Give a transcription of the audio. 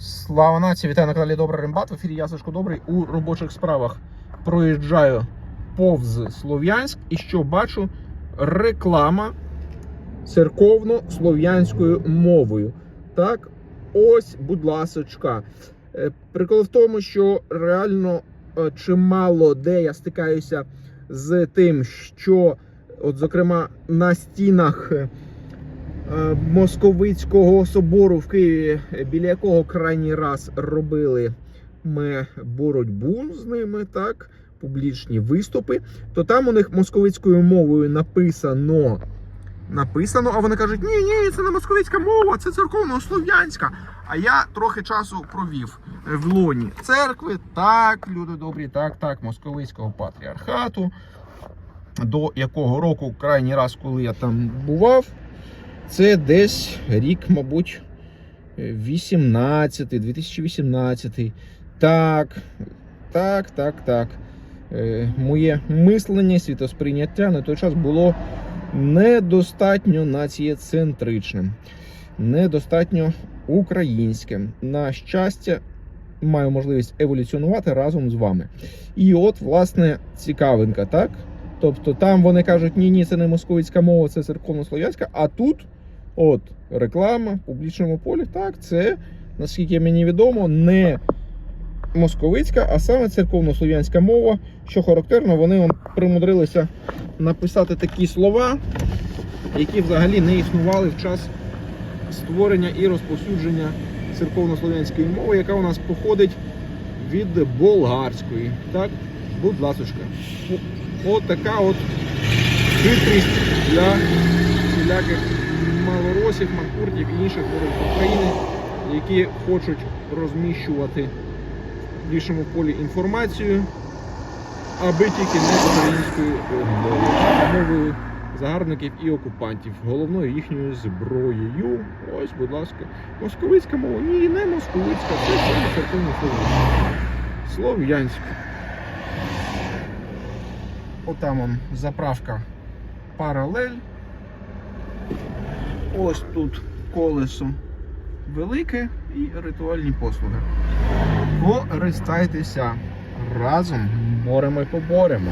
Слава нації, вітаю на каналі Добрий Рембат. В ефірі я Сашко Добрий у робочих справах проїжджаю повз Слов'янськ і що бачу? Реклама церковно-слов'янською мовою. Так, ось, будь ласочка. Е, Прикол в тому, що реально е, чимало де я стикаюся з тим, що, от, зокрема, на стінах. Е, Московицького собору в Києві, біля якого крайній раз робили ми боротьбу з ними, так, публічні виступи, то там у них московицькою мовою написано. Написано, а вони кажуть, ні, ні, це не московицька мова, це церковно-слов'янська. А я трохи часу провів е, в лоні церкви. Так, люди добрі, так, так, московицького патріархату. До якого року крайній раз, коли я там бував, це десь рік, мабуть, 18, 2018. Так, так, так, так. Е, Моє мислення, світосприйняття на той час було недостатньо націєцентричним, недостатньо українським. На щастя, маю можливість еволюціонувати разом з вами. І от, власне, цікавинка, так? Тобто там вони кажуть, ні, ні, це не московицька мова, це церковно-слов'янська, а тут от реклама в публічному полі. Так, це, наскільки мені відомо, не московицька, а саме церковно-слов'янська мова. Що характерно, вони вам примудрилися написати такі слова, які взагалі не існували в час створення і розповсюдження церковно-слов'янської мови, яка у нас походить від болгарської. Так, будь ласочка. От така от хитрість для всіляких малоросів, манкуртів і інших ворогів України, які хочуть розміщувати в публічному полі інформацію, аби тільки не українською мовою, загарбників і окупантів, головною їхньою зброєю. Ось, будь ласка, московицька мова. Ні, не московицька, це саме церковно слов'янська. Отам он заправка паралель. Ось тут колесо велике і ритуальні послуги. Користайтеся разом, боремо і поборемо.